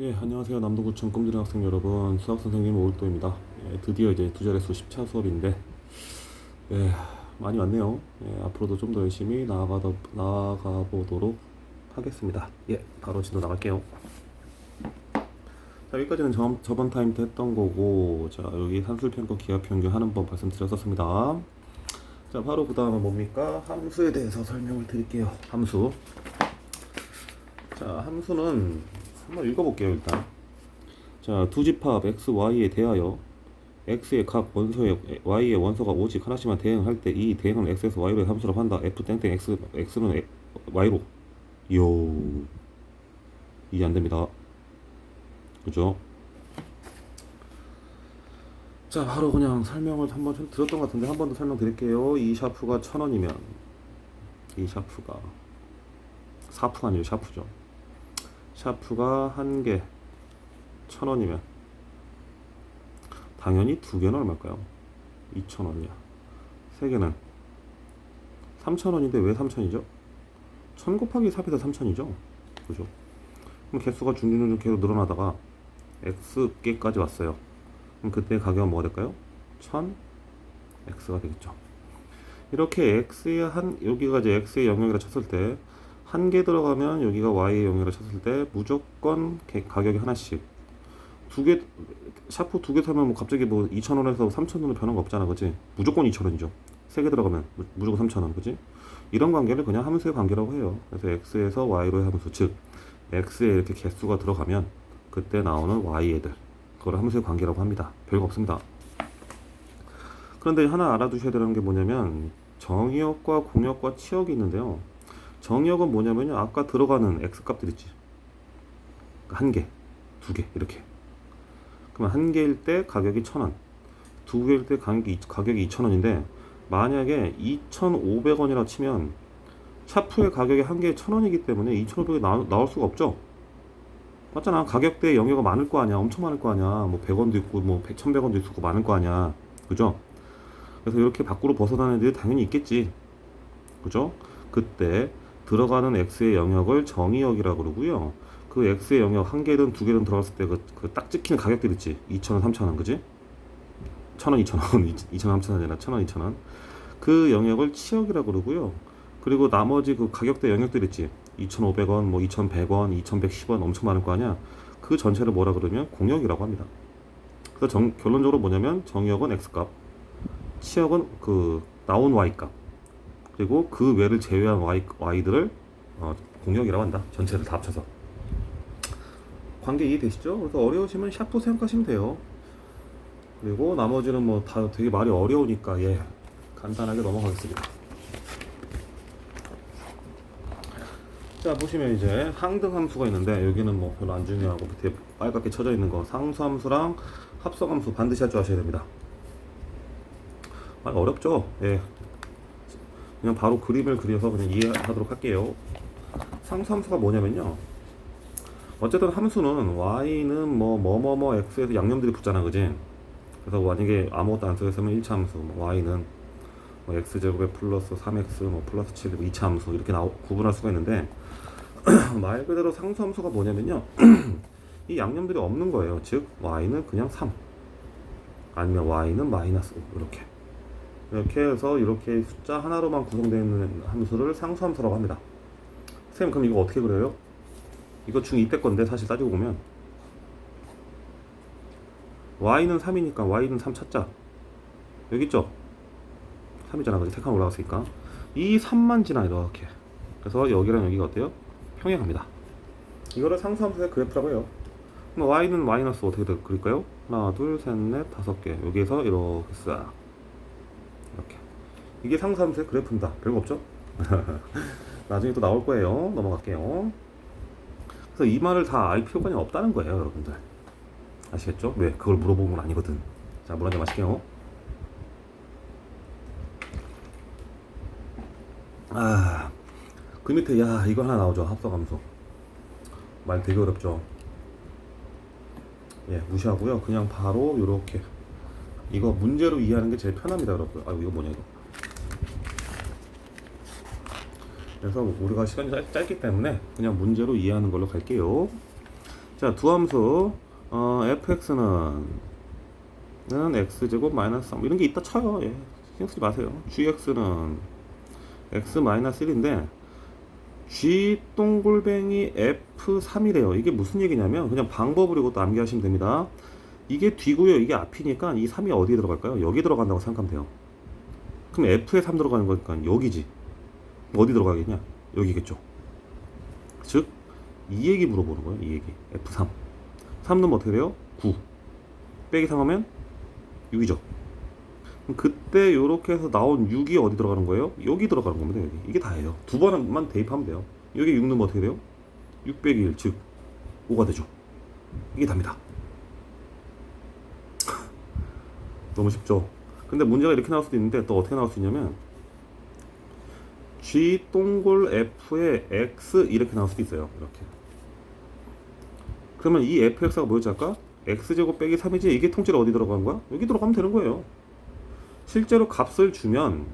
예, 안녕하세요. 남도구청 꿈드린 학생 여러분. 수학 선생님 오일도입니다. 예, 드디어 이제 두 자릿수 10차 수업인데, 예, 많이 왔네요. 예, 앞으로도 좀 더 열심히 나아가, 나아가 보도록 하겠습니다. 예, 바로 진도 나갈게요. 자, 여기까지는 저, 저번 타임 때 했던 거고, 자, 여기 산술평가 기하평균 하는 법 말씀드렸었습니다. 자, 바로 그 다음은 뭡니까? 함수에 대해서 설명을 드릴게요. 함수. 자, 함수는 한번 읽어볼게요, 일단. 자, 두 집합 x, y에 대하여 x의 각 원소의 y의 원소가 오직 하나씩만 대응할 때 이 대응은 x에서 y로 함수로 한다. f 땡땡 x, x는 에- y로. 요. 이해 안 됩니다. 그죠? 자, 바로 그냥 설명을 한번 좀 들었던 것 같은데 한 번 더 설명드릴게요. 이 샤프가 천 원이면 이 샤프가 사프가 아니고 샤프죠. 샤프가 한 개, 천 원이면 당연히 두 개는 얼마일까요? 이천 원이야. 세 개는 삼천 원인데 왜 삼천이죠? 천 곱하기 4에서 삼천이죠. 그죠? 그럼 개수가 중중중 계속 늘어나다가 x 개까지 왔어요. 그럼 그때 가격은 뭐가 될까요? 천 x가 되겠죠. 이렇게 x의 한 여기가 이제 x의 영역이라 쳤을 때 한 개 들어가면 여기가 y의 영역이라 쳤을 때 무조건 개- 가격이 하나씩. 두 개 샤프 두 개 사면 뭐 갑자기 뭐 2,000원에서 3,000원으로 변한 거 없잖아 그지 무조건 2,000원이죠. 세 개 들어가면 무- 무조건 3,000원 그지 이런 관계를 그냥 함수의 관계라고 해요. 그래서 x에서 y로의 함수 즉 x에 이렇게 개수가 들어가면 그때 나오는 y 애들. 그걸 함수의 관계라고 합니다. 별거 없습니다. 그런데 하나 알아두셔야 되는 게 뭐냐면 정의역과 공역과 치역이 있는데요. 정의역은 뭐냐면요. 아까 들어가는 x 값들 있지. 한 개, 두 개, 이렇게. 그러면 한 개일 때 가격이 천 원, 두 개일 때 가격이, 가격이 이천 원인데, 만약에 2,500원이라 치면, 샤프의 가격이 한 개에 천 원이기 때문에 2,500원이 나, 나올 수가 없죠. 맞잖아. 가격대 영역가 많을 거 아니야. 엄청 많을 거 아니야. 뭐 100원도 있고, 뭐 100, 1,100원도 있고 많을 거 아니야. 그죠? 그래서 이렇게 밖으로 벗어나는 애들이 당연히 있겠지. 그죠? 그때 들어가는 x의 영역을 정의역이라고 그러고요. 그 x의 영역 한 개든 두 개든 들어갔을 때 그 딱 찍히는 가격들 있지. 2,000원, 3,000원, 그지? 1,000원, 2,000원, 2,000원, 3,000원 아니라 1,000원, 2,000원. 그 영역을 치역이라고 그러고요. 그리고 나머지 그 가격대 영역들 있지. 2,500원, 뭐 2,100원, 2,110원 엄청 많을 거 아니야. 그 전체를 뭐라 그러면 공역이라고 합니다. 그래서 정- 결론적으로 뭐냐면 정의역은 x값, 치역은 그 나온 y 값 그리고 그 외를 제외한 y y들을 어, 공역이라고 한다. 전체를 다 합쳐서 관계 이해되시죠? 그래서 어려우시면 샤프 생각하시면 돼요. 그리고 나머지는 뭐 다 되게 말이 어려우니까 예 간단하게 넘어가겠습니다. 자 보시면 이제 항등 함수가 있는데 여기는 뭐 별로 안 중요하고 밑에 빨갛게 쳐져 있는 거 상수 함수랑 합성 함수 반드시 할 줄 아셔야 됩니다. 아, 어렵죠? 예. 그냥 바로 그림을 그려서 그냥 이해하도록 할게요. 상수함수가 뭐냐면요. 어쨌든 함수는 y는 뭐 뭐뭐뭐 x에서 양념들이 붙잖아, 그지? 그래서 만약에 아무것도 안 써있으면 1차 함수, 뭐 y는 뭐 x제곱에 플러스 3x, 뭐 플러스 7, 2차 함수 이렇게 나오, 구분할 수가 있는데 말 그대로 상수함수가 뭐냐면요. 이 양념들이 없는 거예요. 즉 y는 그냥 3 아니면 y는 마이너스 5 이렇게 이렇게 해서 이렇게 숫자 하나로만 구성되어 있는 함수를 상수함수라고 합니다. 선생님 그럼 이거 어떻게 그려요? 이거 중2 때 건데 사실 따지고 보면 y는 3이니까 y는 3 찾자. 여기 있죠? 3이잖아. 그지? 세칸 올라갔으니까. 이 3만 지나 이렇게. 그래서 여기랑 여기가 어때요? 평행합니다. 이거를 상수함수의 그래프라고 해요. 그럼 y는 마이너스 어떻게 될- 그릴까요? 하나, 둘, 셋, 넷, 다섯 개. 여기에서 이렇게 싹. 이게 상수함수의 그래프입니다 별거 없죠? 나중에 또 나올 거예요 넘어갈게요 그래서 이 말을 다알 필요가 없다는 거예요 여러분들 아시겠죠? 왜? 그걸 물어보는 건 아니거든 자 물 한 잔 마실게요 아 그 밑에 야 이거 하나 나오죠 합성함수 말 되게 어렵죠 예 무시하고요 그냥 바로 요렇게 이거 문제로 이해하는 게 제일 편합니다, 여러분. 아, 이거 뭐냐 이거. 그래서 우리가 시간이 짧, 짧기 때문에 그냥 문제로 이해하는 걸로 갈게요. 자, 두 함수 어, fx는 는 x제곱 마이너스 3 이런 게 있다 쳐요. 예. 신경 쓰지 마세요. gx는 x 마이너스 1인데 g 동글뱅이 f3이래요. 이게 무슨 얘기냐면 그냥 방법으로 이것도 암기하시면 됩니다. 이게 뒤고요. 이게 앞이니까 이 3이 어디에 들어갈까요? 여기 들어간다고 생각하면 돼요. 그럼 f에 3 들어가는 거니까 여기지. 어디 들어가겠냐? 여기겠죠. 즉, 이 얘기 물어보는 거예요. 이 얘기. F3. 3 넣으면 어떻게 돼요? 9. 빼기 3 하면 6이죠. 그럼 그때 요렇게 해서 나온 6이 어디 들어가는 거예요? 여기 들어가는 겁니다. 여기. 이게 다예요. 두 번만 대입하면 돼요. 여기 6 넣으면 어떻게 돼요? 6 빼기 1, 즉 5가 되죠. 이게 답니다. 너무 쉽죠? 근데 문제가 이렇게 나올 수도 있는데 또 어떻게 나올 수 있냐면 G 동글 F의 X 이렇게 나올 수도 있어요. 이렇게. 그러면 이 FX가 뭐였지 아까? X제곱 빼기 3이지 이게 통째로 어디 들어간 거야? 여기 들어가면 되는 거예요. 실제로 값을 주면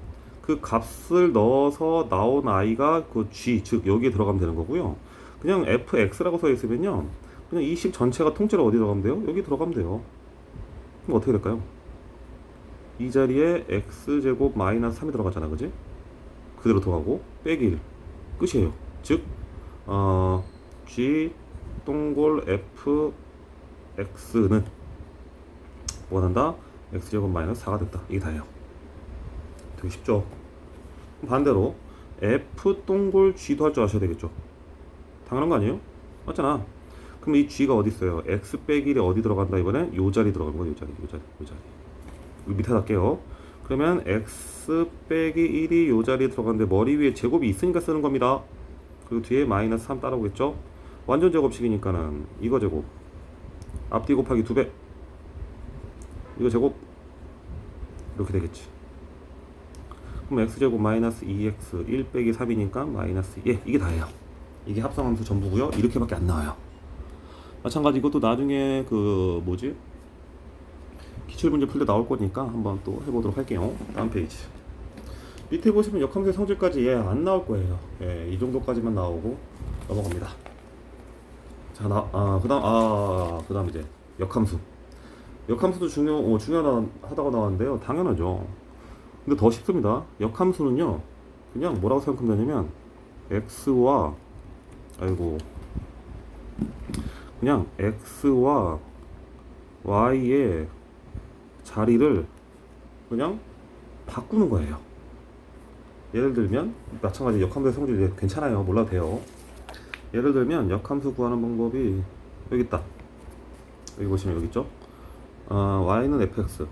그 값을 넣어서 나온 i가 그 G 즉 여기에 들어가면 되는 거고요. 그냥 FX라고 써 있으면요. 그냥 이 식 전체가 통째로 어디 들어가면 돼요? 여기 들어가면 돼요. 그럼 어떻게 될까요? 이 자리에 x제곱 마이너스 3이 들어가잖아 그지? 그대로 들어가고 빼기 1 끝이에요 즉 어, g 동골 f x는 원한다 x제곱 마이너스 4가 됐다 이게 다예요 되게 쉽죠? 반대로 f 동골 g도 할 줄 아셔야 되겠죠 당연한 거 아니에요? 맞잖아 그럼 이 g가 어디 있어요? x 빼기 1이 어디 들어간다 이번엔 요 자리 들어간 거야 요 자리 요 자리 요 자리 밑에 할게요. 그러면 x 빼기 1이 요 자리에 들어갔는데 머리 위에 제곱이 있으니까 쓰는 겁니다. 그리고 뒤에 마이너스 3 따라오겠죠? 완전 제곱식이니까는 이거 제곱 앞뒤 곱하기 2배 이거 제곱 이렇게 되겠지. 그럼 x제곱 마이너스 2x 1 빼기 3이니까 마이너스 예 이게 다예요. 이게 합성함수 전부고요. 이렇게밖에 안 나와요. 마찬가지 이것도 나중에 그 뭐지? 기출 문제 풀 때 나올 거니까 한번 또 해보도록 할게요. 다음 페이지. 밑에 보시면 역함수의 성질까지 예, 안 나올 거예요. 예, 이 정도까지만 나오고 넘어갑니다. 자, 나, 아, 그 다음, 아, 그 다음 이제 역함수. 역함수도 중요, 어, 중요하다고 나왔는데요. 당연하죠. 근데 더 쉽습니다. 역함수는요, 그냥 뭐라고 생각하면 되냐면, x와, 아이고, 그냥 x와 y의 자리를 그냥 바꾸는 거예요. 예를 들면 마찬가지 역함수의 성질이 괜찮아요. 몰라도 돼요. 예를 들면 역함수 구하는 방법이 여기 있다. 여기 보시면 여기 있죠. 아, y는 fx.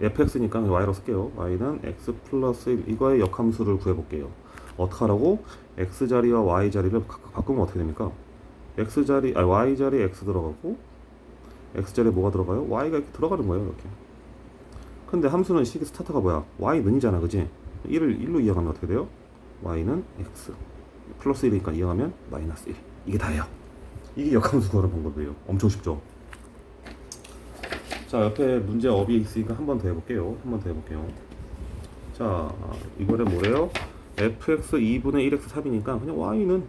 fx니까 y라고 쓸게요. y는 x 플러스 1 이거의 역함수를 구해볼게요. 어떻게 하라고? x 자리와 y 자리를 바, 바꾸면 어떻게 됩니까? x 자리, 아 y 자리에 x 들어가고 x자리에 뭐가 들어가요? y가 이렇게 들어가는 거예요 이렇게 근데 함수는 식 스타터가 뭐야? y는이잖아 그지? 1을 1로 이어가면 어떻게 돼요? y는 x 플러스 1이니까 이어가면 마이너스 1 이게 다예요 이게 역함수 구하는 방법이에요 엄청 쉽죠? 자 옆에 문제 업이 있으니까 한 번 더 해볼게요 한 번 더 해볼게요 자 이번에 뭐래요? fx 2분의 1x 3이니까 그냥 y는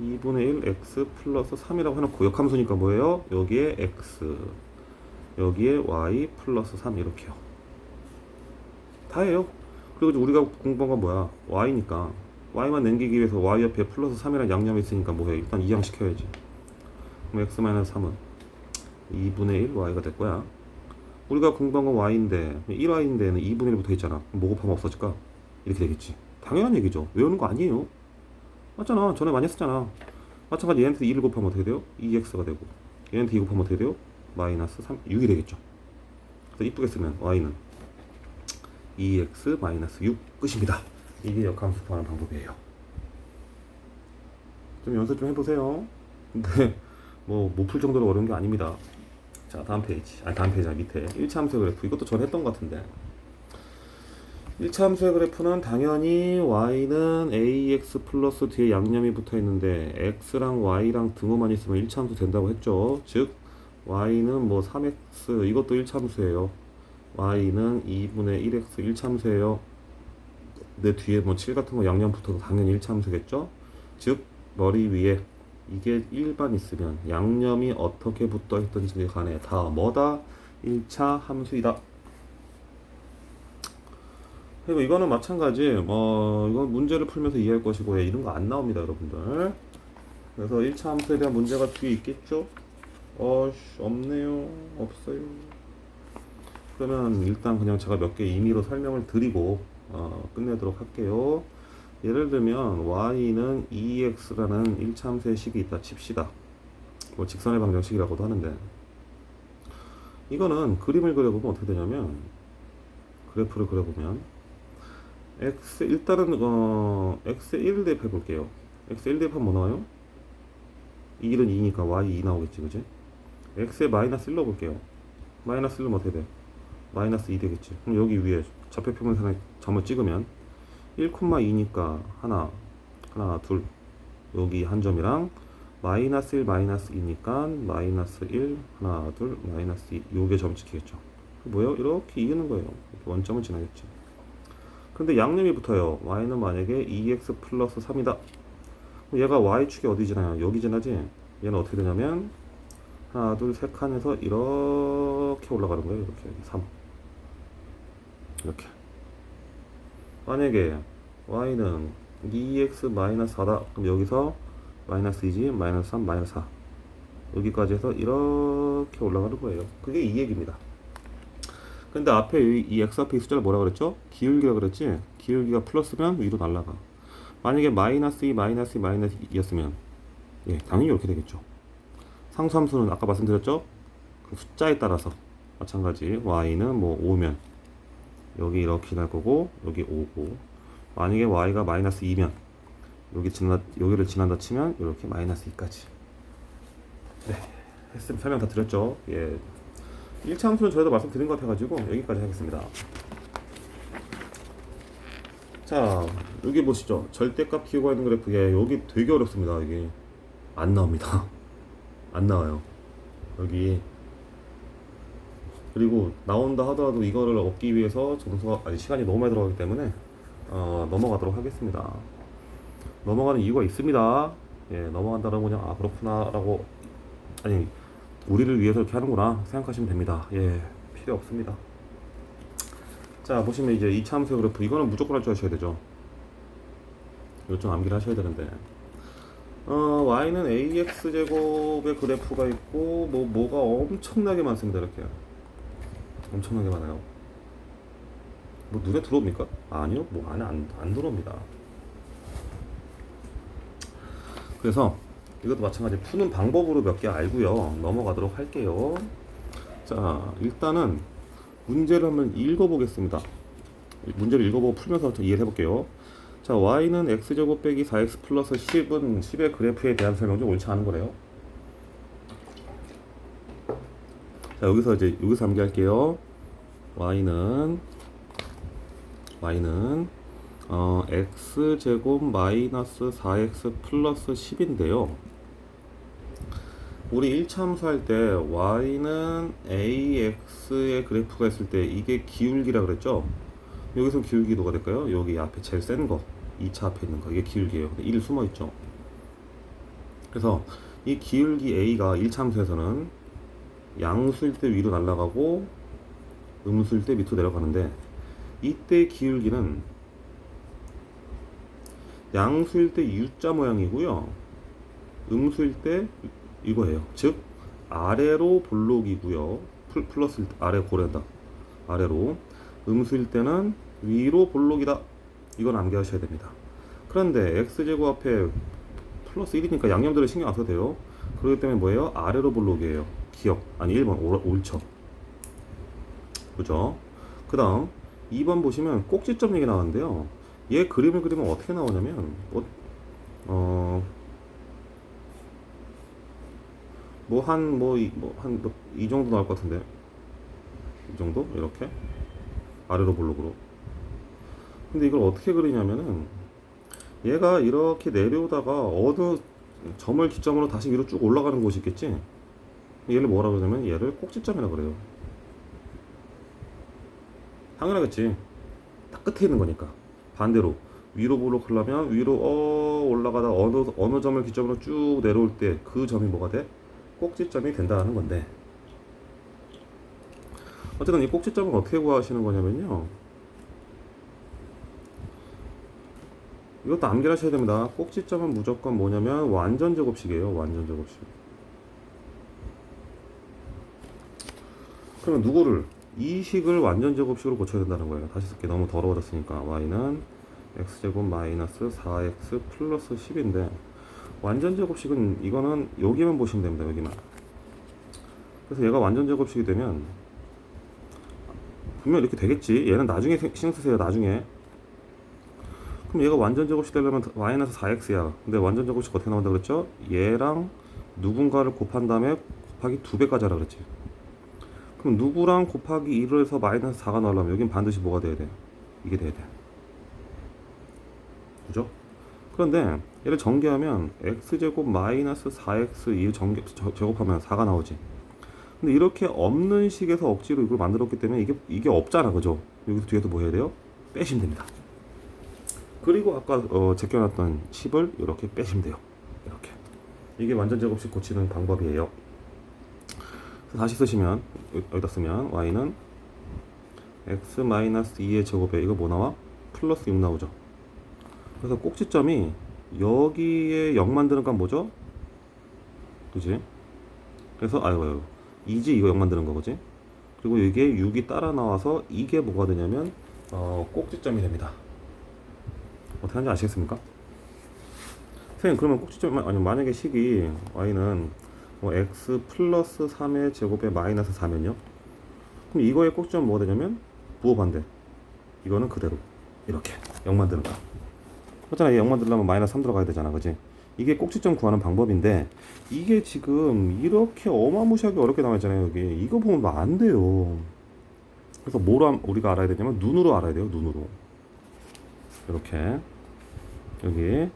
2분의 1 x 플러스 3이라고 해놓고 역함수니까 뭐예요? 여기에 x 여기에 y 플러스 3 이렇게요 다예요 그리고 우리가 공부한 건 뭐야? y니까 y만 남기기 위해서 y 옆에 플러스 3이라는 양념이 있으니까 뭐해? 일단 이항 시켜야지 그럼 x 마이너스 3은 2분의 1 y가 될 거야 우리가 공부한 건 y인데 1y인데는 2분의 1 붙어있잖아 뭐 곱하면 없어질까? 이렇게 되겠지 당연한 얘기죠 외우는 거 아니에요 맞잖아. 전에 많이 했었잖아. 마찬가지 얘한테 2를 곱하면 어떻게 돼요? 2x가 되고 얘한테 2 곱하면 어떻게 돼요? 마이너스 3, 6이 되겠죠. 그래서 이쁘게 쓰면 y는 2x 마이너스 6 끝입니다. 이게 역함수 구하는 방법이에요. 좀 연습 좀 해보세요. 근데 뭐 못 풀 정도로 어려운 게 아닙니다. 자 다음 페이지. 아 다음 페이지 밑에 1차 함수 그래프 이것도 전에 했던 것 같은데 1차 함수의 그래프는 당연히 y는 ax 플러스 뒤에 양념이 붙어 있는데 x랑 y랑 등호만 있으면 1차 함수 된다고 했죠. 즉 y는 뭐 3x 이것도 1차 함수예요. Y는 2분의 1x 1차 함수예요. 내 뒤에 뭐 7 같은 거 양념 붙어도 당연히 1차 함수겠죠. 즉 머리 위에 이게 일반 있으면 양념이 어떻게 붙어 있던지 간에 다 뭐다 1차 함수이다. 그리고 이거는 마찬가지 뭐 이건 문제를 풀면서 이해할 것이고 예, 이런 거 안 나옵니다 여러분들 그래서 1차 함수에 대한 문제가 뒤에 있겠죠 어씨 없네요 없어요 그러면 일단 그냥 제가 몇 개 임의로 설명을 드리고 어, 끝내도록 할게요 예를 들면 y는 2x라는 1차 함수의 식이 있다 칩시다 뭐 직선의 방정식이라고도 하는데 이거는 그림을 그려보면 어떻게 되냐면 그래프를 그려보면 x 일단은 어 x 1 대입해 볼게요. x 1 대입하면 뭐 나와요? 1은 2니까 y 2 나오겠지, 그지? x에 마이너스 1 넣어볼게요. 마이너스 1은 어떻게 돼? 마이너스 2 되겠지. 그럼 여기 위에 좌표 평면선에 점을 찍으면 1,2니까 하나, 하나, 둘. 여기 한 점이랑 마이너스 1, 마이너스 2니까 마이너스 1, 하나, 둘, 마이너스 2. 요게 점 찍히겠죠. 뭐예요? 이렇게 이기는 거예요. 이렇게 원점을 지나겠지. 근데 양념이 붙어요. y는 만약에 2x 플러스 3이다. 얘가 y축이 어디 지나요? 여기 지나지? 얘는 어떻게 되냐면 하나, 둘, 세 칸에서 이렇게 올라가는 거예요. 이렇게 3. 이렇게. 만약에 y는 2x 마이너스 4다. 그럼 여기서 마이너스 2지, 마이너스 3, 마이너스 4. 여기까지 해서 이렇게 올라가는 거예요. 그게 이 얘기입니다. 근데 앞에 이, 이 x 앞에 이 숫자를 뭐라 그랬죠? 기울기라 그랬지? 기울기가 플러스면 위로 날아가. 만약에 마이너스 2, 마이너스 2, 마이너스 2였으면 예, 당연히 이렇게 되겠죠. 상수함수는 아까 말씀드렸죠? 그 숫자에 따라서 마찬가지 y는 뭐 5면 여기 이렇게 날 거고 여기 5고 만약에 y가 마이너스 2면 여기 지나 여기를 지난다 치면 이렇게 마이너스 2까지. 네, 했으면 설명 다 드렸죠. 예, 1차 함수는 저희도 말씀드린 것 같아가지고 여기까지 하겠습니다. 자 여기 보시죠. 절대값 키우고 있는 그래프 예, 여기 되게 어렵습니다. 여기 안 나옵니다. 안 나와요. 여기 그리고 나온다 하더라도 이거를 얻기 위해서 점수가 아니 시간이 너무 많이 들어가기 때문에 어, 넘어가도록 하겠습니다. 넘어가는 이유가 있습니다. 예, 넘어간다는 그냥 아 그렇구나라고 아니 우리를 위해서 이렇게 하는구나 생각하시면 됩니다. 예, 필요 없습니다. 자, 보시면 이제 이차 함수 그래프 이거는 무조건 할 줄 아셔야 되죠. 좀 암기를 하셔야 되는데. 어, y는 ax 제곱의 그래프가 있고 뭐 뭐가 엄청나게 많습니다. 이렇게 엄청나게 많아요. 뭐 눈에 들어옵니까? 아니요, 뭐 안에 안, 안 들어옵니다. 그래서 이것도 마찬가지 푸는 방법으로 몇 개 알고요. 넘어가도록 할게요. 자, 일단은 문제를 한번 읽어보겠습니다. 문제를 읽어보고 풀면서 좀 이해를 해볼게요. 자, y는 x제곱 빼기 4x 플러스 10은 10의 그래프에 대한 설명 좀 옳지 않은 거래요. 자, 여기서 이제 여기서 암기할게요. y는 y는 어, x 제곱 마이너스 4x 플러스 10인데요. 우리 1차 함수할 때 y는 ax의 그래프가 있을 때 이게 기울기라 그랬죠? 여기서 기울기 누가 될까요? 여기 앞에 제일 센 거, 2차 앞에 있는 거 이게 기울기예요. 근데 1 숨어 있죠. 그래서 이 기울기 a가 1차 함수에서는 양수일 때 위로 날아가고 음수일 때 밑으로 내려가는데 이때 기울기는 양수일 때 U자 모양이고요. 음수일 때 이거예요. 즉 아래로 볼록이고요. 플- 플러스 아래 고래다. 아래로 음수일 때는 위로 볼록이다. 이건 암기하셔야 됩니다. 그런데 x제곱 앞에 플러스 1이니까 양념들을 신경 안 써도 돼요. 그렇기 때문에 뭐예요? 아래로 볼록이에요. 기억. 아니 1번 올, 옳죠. 그죠? 그 다음 2번 보시면 꼭지점 얘기 나왔는데요. 얘 그림을 그리면 어떻게 나오냐면 뭐, 어, 뭐 한 뭐한이 정도 나올 것 같은데 이 정도 이렇게 아래로 볼록으로 근데 이걸 어떻게 그리냐면은 얘가 이렇게 내려오다가 어느 점을 기점으로 다시 위로 쭉 올라가는 곳이 있겠지 얘를 뭐라 그러냐면 얘를 꼭지점이라 그래요. 당연하겠지. 딱 끝에 있는 거니까. 반대로 위로 블록하려면 위로 어 올라가다 어느 어느 점을 기점으로 쭉 내려올 때 그 점이 뭐가 돼? 꼭지점이 된다는 건데. 어쨌든 이 꼭지점을 어떻게 구하시는 거냐면요. 이것도 암기하셔야 됩니다. 꼭지점은 무조건 뭐냐면 완전 제곱식이에요. 완전 제곱식 그러면 누구를? 이 식을 완전 제곱식으로 고쳐야 된다는 거예요. 다시 쓸게. 너무 더러워졌으니까. y는 x제곱 마이너스 4x 플러스 10인데 완전 제곱식은 이거는 여기만 보시면 됩니다 여기만. 그래서 얘가 완전 제곱식이 되면 분명 이렇게 되겠지. 얘는 나중에 생- 신경 쓰세요 나중에. 그럼 얘가 완전 제곱식 되려면 마이너스 4x야. 근데 완전 제곱식 어떻게 나온다 그랬죠? 얘랑 누군가를 곱한 다음에 곱하기 2배까지 하라 그랬지 그럼 누구랑 곱하기 1을 해서 마이너스 4가 나오려면 여긴 반드시 뭐가 돼야 돼? 이게 돼야 돼 그죠? 그런데 얘를 전개하면 x제곱 마이너스 4x 이 전개, 저- 제곱하면 4가 나오지 근데 이렇게 없는 식에서 억지로 이걸 만들었기 때문에 이게 이게 없잖아 그죠? 여기서 뒤에서 뭐 해야 돼요? 빼시면 됩니다 그리고 아까 어, 제껴놨던 10을 이렇게 빼시면 돼요 이렇게 이게 완전 제곱식 고치는 방법이에요 다시 쓰시면 여- 여기다 쓰면 y는 x 마이너스 2의 제곱에 이거 뭐 나와? 플러스 6 나오죠 그래서 꼭지점이 여기에 0 만드는 건 뭐죠? 그지? 그래서 아이고 아이고 이지 이거 0 만드는 거지 그리고 이게 6이 따라 나와서 이게 뭐가 되냐면 어, 꼭지점이 됩니다 어떻게 하는지 아시겠습니까? 선생님 그러면 꼭지점 아니 만약에 식이 y는 뭐 x 플러스 3의 제곱에 마이너스 4면요? 그럼 이거의 꼭지점 뭐가 되냐면 부호 반대. 이거는 그대로. 이렇게 0 만드는 거얘0 만들려면 마이너스 3 들어가야 되잖아. 그지? 이게 꼭지점 구하는 방법인데 이게 지금 이렇게 어마무시하게 어렵게 나와 있잖아요 여기. 이거 보면 안 돼요. 그래서 뭐로 함- 우리가 알아야 되냐면 눈으로 알아야 돼요 눈으로. 이렇게. 여기.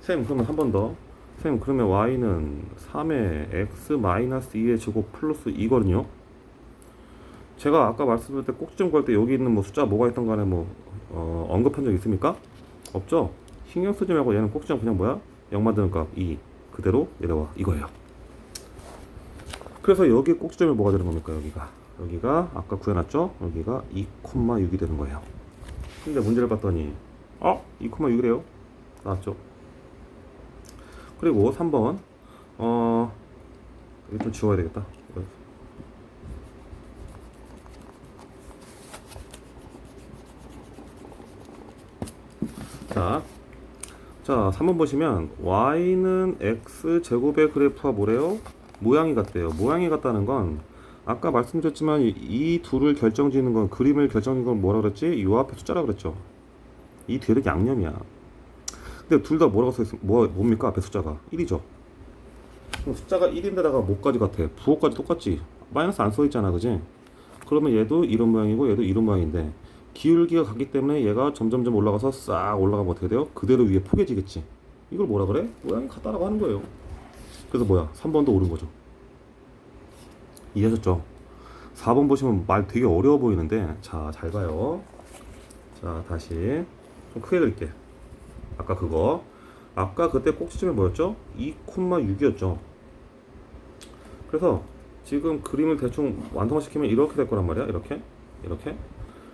쌤 그러면 한 번 더 쌤 그러면 y는 3의 x 마이너스 2의 제곱 플러스 이거든요 제가 아까 말씀드릴 때 꼭지점 구할 때 여기 있는 뭐 숫자 뭐가 있던 간에 뭐 어, 언급한 적 있습니까? 없죠? 신경 쓰지 말고 얘는 꼭지점 그냥 뭐야? 0 만드는 값 2 그대로 내려와 이거예요 그래서 여기 꼭지점이 뭐가 되는 겁니까 여기가 여기가 아까 구해놨죠? 여기가 2,6이 되는 거예요 근데 문제를 봤더니 어? 2,6이래요 나왔죠? 그리고 3번 어 이거 좀 지워야 되겠다. 자, 자 3번 보시면 y는 x 제곱의 그래프와 뭐래요? 모양이 같대요 모양이 같다는 건 아까 말씀드렸지만 이, 이 둘을 결정짓는 건 그림을 결정짓는 건 뭐라 그랬지? 요 앞에 숫자라 그랬죠 이 뒤에는 양념이야 근데 둘 다 뭐라고 써있 뭐, 뭡니까? 앞에 숫자가. 1이죠. 그럼 숫자가 1인데다가 뭐까지 같아? 부호까지 똑같지. 마이너스 안 써있잖아 그지? 그러면 얘도 이런 모양이고 얘도 이런 모양인데 기울기가 같기 때문에 얘가 점점점 올라가서 싹 올라가면 어떻게 돼요? 그대로 위에 포개지겠지. 이걸 뭐라 그래? 모양이 같다라고 하는 거예요. 그래서 뭐야? 3번도 옳은 거죠. 이해하셨죠? 4번 보시면 말 되게 어려워 보이는데 자 잘 봐요. 자 다시 좀 크게 그릴게 아까 그거. 아까 그때 꼭지점이 뭐였죠? 2,6이었죠. 그래서 지금 그림을 대충 완성시키면 이렇게 될 거란 말이야. 이렇게? 이렇게?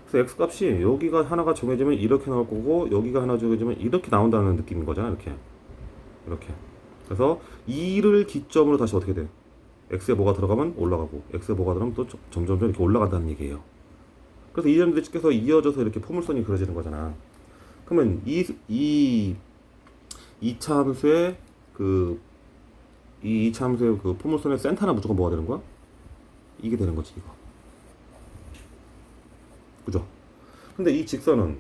그래서 x 값이 여기가 하나가 정해지면 이렇게 나올 거고 여기가 하나 정해지면 이렇게 나온다는 느낌인 거잖아. 이렇게. 이렇게. 그래서 2를 기점으로 다시 어떻게 돼? x에 뭐가 들어가면 올라가고 x에 뭐가 들어가면 또 점점점 이렇게 올라간다는 얘기예요. 그래서 이 점들이 찍혀서 이어져서 이렇게 포물선이 그려지는 거잖아 그러면 이, 이, 이 참수의 그, 이, 이 참수의 그 포물선의 센터는 무조건 뭐가 되는 거야? 이게 되는 거지, 이거. 그죠? 근데 이 직선은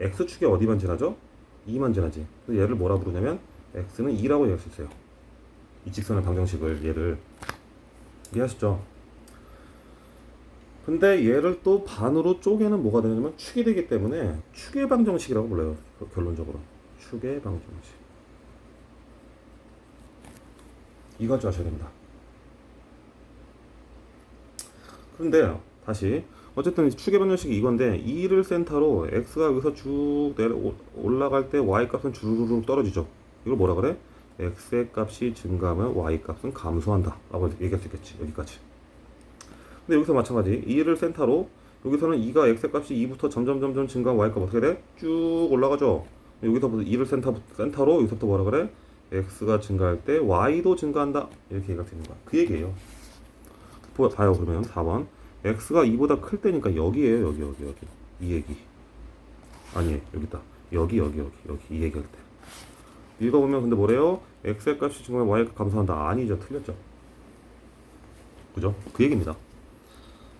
x축에 어디만 지나죠? 2만 지나지. 그래서 얘를 뭐라 부르냐면, x는 2라고 얘기할 수 있어요. 이 직선의 방정식을, 얘를. 이해하시죠? 근데 얘를 또 반으로 쪼개는 뭐가 되냐면 축이 되기 때문에 축의 방정식이라고 불러요. 그 결론적으로. 축의 방정식. 이거 줄 아셔야 됩니다. 그런데 다시 어쨌든 축의 변형식이 이건데 2를 센터로 x가 여기서 쭉 내려 오- 올라갈 때 y 값은 주르륵 떨어지죠. 이걸 뭐라 그래? x의 값이 증가하면 y 값은 감소한다. 라고 얘기할 수 있겠지. 여기까지. 근데 여기서 마찬가지. 2를 센터로 여기서는 2가 x의 값이 2부터 점점 점점 증가하면 y 값 어떻게 돼? 쭉 올라가죠. 여기서부터 2를 센터, 센터로 여기서부터 뭐라 그래? x가 증가할 때 y도 증가한다. 이렇게 얘기할 수 있는 거야. 그 얘기예요. 보- 봐요 그러면 4번 x가 2보다 클 때니까 여기에요 여기 여기 여기 이 얘기 아니 여기 있다 여기 여기 여기 여기 이 얘기할 때 읽어보면 근데 뭐래요 x의 값이 증가하면 y가 감소한다 아니죠 틀렸죠 그죠 그 얘기입니다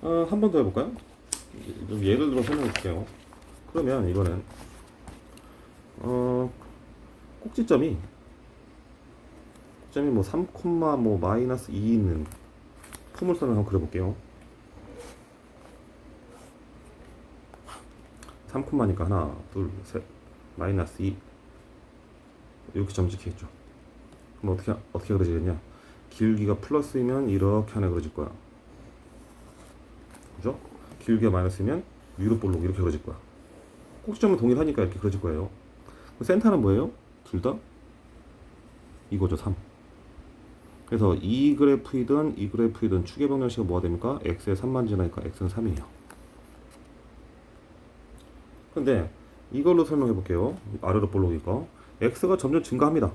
아, 한번 더 해볼까요 좀 예를 들어 설명해 볼게요 그러면 이거는 어 꼭지점이 꼭지점이 뭐 3, 뭐 마이너스 2 있는 포물선을 한번 그려볼게요. 3콤마니까 하나, 둘, 셋, 마이너스 2 이렇게 점찍히겠죠. 그럼 어떻게 어떻게 그려지겠냐? 기울기가 플러스이면 이렇게 하나 그려질 거야. 그죠? 기울기가 마이너스면 위로 볼록 이렇게 그려질 거야. 꼭지점은 동일하니까 이렇게 그려질 거예요. 센터는 뭐예요? 둘 다 이거죠, 3. 그래서 이 그래프이든 이 그래프이든 축의 방정식이 뭐가 됩니까? x에 3만 지나니까 x는 3이에요. 근데 이걸로 설명해 볼게요. 아래로 볼록이거 x가 점점 증가합니다.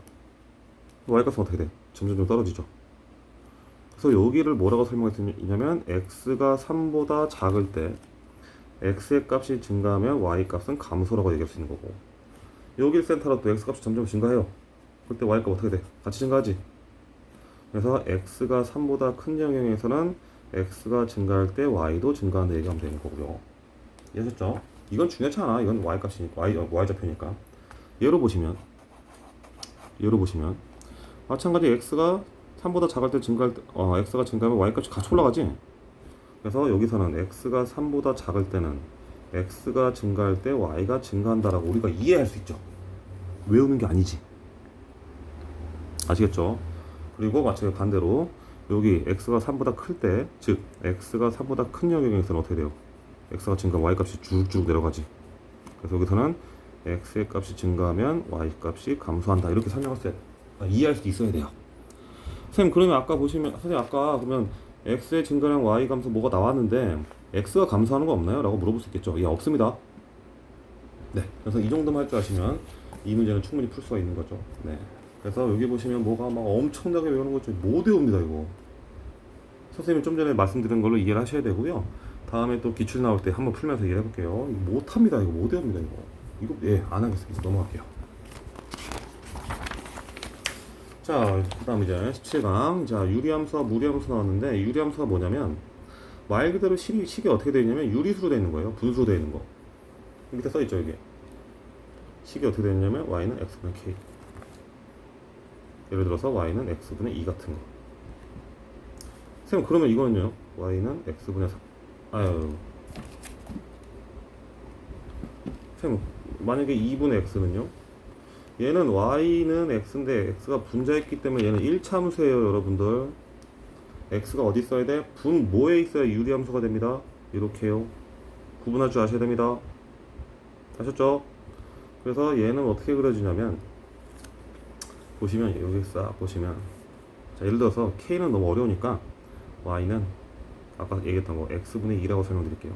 y 값은 어떻게 돼? 점점 좀 떨어지죠. 그래서 여기를 뭐라고 설명했냐면 x가 3보다 작을 때 x의 값이 증가하면 y 값은 감소라고 얘기할 수 있는 거고 여기 센터로 또 x 값이 점점 증가해요. 그때 y 값 어떻게 돼? 같이 증가하지. 그래서 x가 3보다 큰 영역에서는 x가 증가할 때 y도 증가한다 얘기하면 되는 거고요. 이해하셨죠? 이건 중요치 않아. 이건 y 값이니까 y, y 좌표니까. 예로 보시면 예로 보시면 마찬가지 x가 3보다 작을 때 증가할 때 어, x가 증가하면 y 값이 같이 올라가지. 그래서 여기서는 x가 3보다 작을 때는 x가 증가할 때 y가 증가한다라고 우리가 이해할 수 있죠. 외우는 게 아니지. 아시겠죠? 그리고 마찬가지 반대로 여기 x가 3보다 클 때, 즉 x가 3보다 큰 영역에서는 어떻게 돼요? x가 증가, y 값이 쭉쭉 내려가지. 그래서 여기서는 x의 값이 증가하면 y 값이 감소한다. 이렇게 설명할 때 이해할 수 있어야 돼요. 선생님 그러면 아까 보시면 선생님 아까 그러면 x의 증가량 y 감소 뭐가 나왔는데 x가 감소하는 거 없나요? 라고 물어볼 수 있겠죠. 예, 없습니다. 네. 그래서 이 정도만 할 줄 아시면 이 문제는 충분히 풀 수가 있는 거죠. 네. 그래서 여기 보시면 뭐가 막 엄청나게 외우는 거죠. 못 외웁니다, 이거. 선생님이 좀 전에 말씀드린 걸로 이해를 하셔야 되고요. 다음에 또 기출 나올 때 한번 풀면서 이해해 볼게요. 못 합니다, 이거 못 외웁니다, 이거. 이거 예, 안 하겠습니다. 넘어갈게요. 자, 그 다음 이제 17강. 자, 유리함수와 무리함수 나왔는데 유리함수가 뭐냐면 말 그대로 식이, 식이 어떻게 되어 있냐면 유리수로 되어 있는 거예요. 분수로 되어 있는 거. 밑에 써 있죠, 이게. 식이 어떻게 되어 있냐면 y는 x분의 k. 예를 들어서 y는 x분의 2 같은 거. 선생님 그러면 이거는요? y는 x분의 3. 아유. 선생님 만약에 2분의 x는요? 얘는 y는 x인데 x가 분자했기 때문에 얘는 1참수예요 여러분들. x가 어디 있어야 돼? 분 뭐에 있어야 유리함수가 됩니다? 이렇게요. 구분할 줄 아셔야 됩니다. 아셨죠? 그래서 얘는 어떻게 그려지냐면 보시면 여기 싹 보시면. 자 예를 들어서 k는 너무 어려우니까 y는 아까 얘기했던 거 x분의 2라고 설명드릴게요.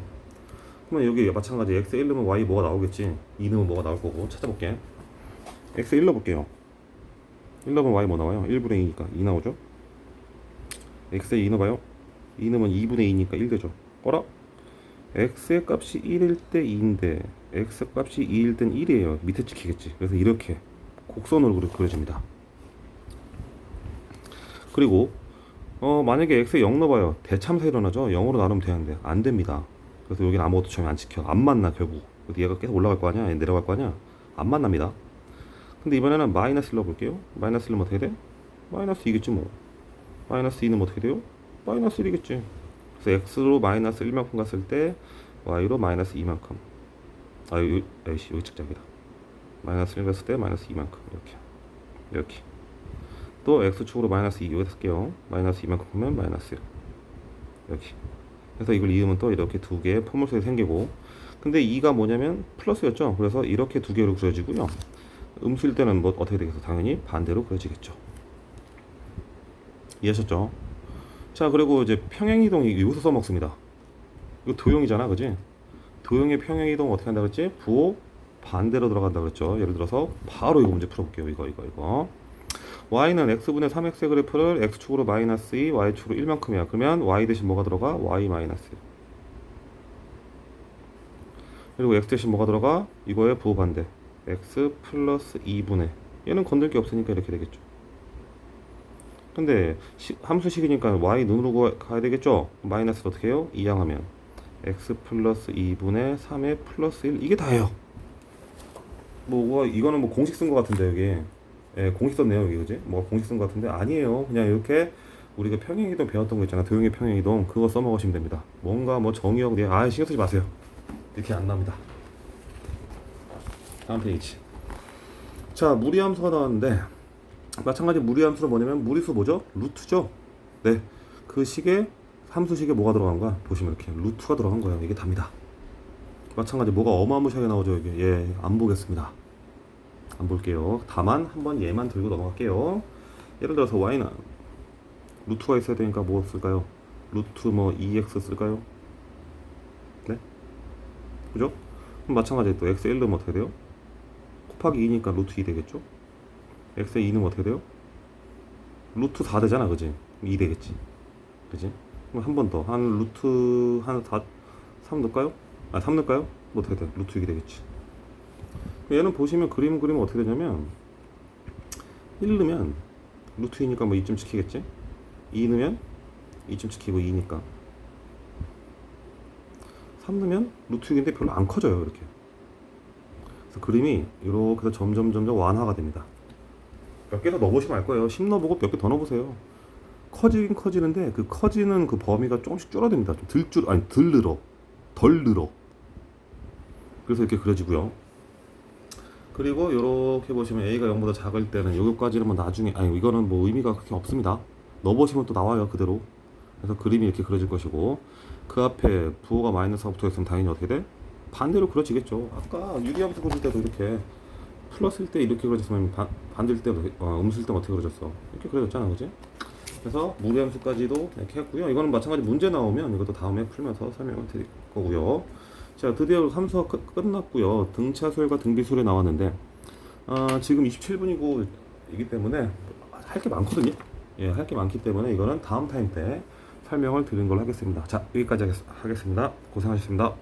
그러면 여기 마찬가지 x 1 넣으면 y 뭐가 나오겠지? 2 넣으면 뭐가 나올 거고. 찾아볼게 x 1 넣어볼게요. 1 넣으면 y 뭐 나와요? 1분의 2니까 2 나오죠? X에 2 넣어봐요. 2 넣으면 2분의 2니까 1 되죠. 꺼라. X의 값이 1일 때 2인데 x 값이 2일 땐 1이에요. 밑에 찍히겠지. 그래서 이렇게 곡선으로 그려- 그려집니다. 그리고 어 만약에 x에 0 넣어봐요. 대참사 일어나죠? 0으로 나누면 되는데 안 됩니다. 그래서 여기는 아무것도 처음에 안 지켜 안 만나 결국. 얘가 계속 올라갈 거 아니야? 얘 내려갈 거 아니야? 안 만납니다 근데 이번에는 마이너스 1 넣어볼게요. 마이너스 1은 어떻게 돼? 마이너스 2겠지 뭐. 마이너스 2는 어떻게 돼요? 마이너스 1이겠지. 그래서 x로 마이너스 1만큼 갔을 때 y로 마이너스 2만큼. 아 여기 에이씨 여기 책자기다. 마이너스 1 갔을 때 마이너스 2만큼. 이렇게. 이렇게. 또 x축으로 마이너스 2 여기 쓸게요. 마이너스 2만큼 하면 마이너스 1 여기 그래서 이걸 이으면 또 이렇게 두 개의 포물선이 생기고. 근데 2가 뭐냐면 플러스였죠. 그래서 이렇게 두 개로 그려지고요. 음수일 때는 뭐 어떻게 되겠어? 당연히 반대로 그려지겠죠. 이해하셨죠? 자 그리고 이제 평행이동이 여기서 써먹습니다. 이거 도형이잖아, 그지? 도형의 평행이동 어떻게 한다 그랬지? 부호 반대로 들어간다 그랬죠. 예를 들어서 바로 이거 문제 풀어볼게요. 이거 이거 이거. y는 x분의 3x의 그래프를 x축으로 마이너스 2, y축으로 1만큼이야. 그러면 y 대신 뭐가 들어가? y 마이너스 1. 그리고 x 대신 뭐가 들어가? 이거의 부호 반대. X 플러스 2분의 얘는 건들 게 없으니까 이렇게 되겠죠. 근데 시- 함수식이니까 y 눈으로 구- 가야 되겠죠? 마이너스 어떻게 해요? 이항하면 x 플러스 2분의 3의 플러스 1 이게 다예요. 뭐 이거는 뭐 공식 쓴 것 같은데 여기 예, 공식 썼네요 여기 그지? 뭐 공식 쓴 것 같은데 아니에요. 그냥 이렇게 우리가 평행이동 배웠던 거 있잖아. 도형의 평행이동 그거 써먹으시면 됩니다. 뭔가 뭐 정의역 네, 아 신경 쓰지 마세요. 이렇게 안 납니다. 다음 페이지. 자 무리함수가 나왔는데 마찬가지 무리함수는 뭐냐면 무리수 뭐죠? 루트죠. 네, 그 식에 함수식에 뭐가 들어간가 보시면 이렇게 루트가 들어간 거예요. 이게 답니다. 마찬가지 뭐가 어마무시하게 나오죠 이게 예 안 보겠습니다. 안 볼게요. 다만 한번 얘만 들고 넘어갈게요. 예를 들어서 y는 루트가 있어야 되니까 뭐 쓸까요? 루트 뭐 2x 쓸까요? 네? 그죠? 그럼 마찬가지 또 x 1 넣으면 어떻게 돼요 곱하기 2니까 루트 2 되겠죠 x 2 넣으면 어떻게 돼요 루트 4 되잖아 그지 2 되겠지 그지 그럼 한 번 더 한 루트 한 4, 3 넣을까요 아, 3 넣을까요? 뭐 어떻게 돼? 루트 6이 되겠지. 얘는 보시면 그림 그리면 어떻게 되냐면 1 넣으면 루트 2니까 뭐 2점 지키겠지? 2 넣으면 2점 지키고 2니까 3 넣으면 루트 6인데 별로 안 커져요 이렇게. 그래서 그림이 이렇게 점점 점점 완화가 됩니다. 몇 개 더 넣어보시면 알 거예요. 10 넣어보고 몇 개 더 넣어보세요. 커지긴 커지는데 그 커지는 그 범위가 조금씩 줄어듭니다. 좀덜 줄, 아니 덜 늘어. 덜 늘어. 그래서 이렇게 그려지고요. 그리고 이렇게 보시면 a가 0보다 작을 때는 여기까지는 뭐 나중에 아니 이거는 뭐 의미가 그렇게 없습니다. 넣어보시면 또 나와요 그대로. 그래서 그림이 이렇게 그려질 것이고 그 앞에 부호가 마이너스가 붙어있으면 당연히 어떻게 돼? 반대로 그려지겠죠. 아까 유리함수 그릴 때도 이렇게 플러스일 때 이렇게 그려졌으면 반, 반대일 때 어, 음수일 때 어떻게 그려졌어? 이렇게 그려졌잖아, 그지? 그래서 무리함수까지도 이렇게 했고요. 이거는 마찬가지 문제 나오면 이것도 다음에 풀면서 설명을 드릴 거고요. 자, 드디어 삼수가 끝, 끝났고요. 등차수열과 등비수열이 나왔는데 아, 지금 27분이고 이기 때문에 할 게 많거든요. 예, 할 게 많기 때문에 이거는 다음 타임 때 설명을 드리는 걸로 하겠습니다. 자, 여기까지 하겠, 하겠습니다. 고생하셨습니다.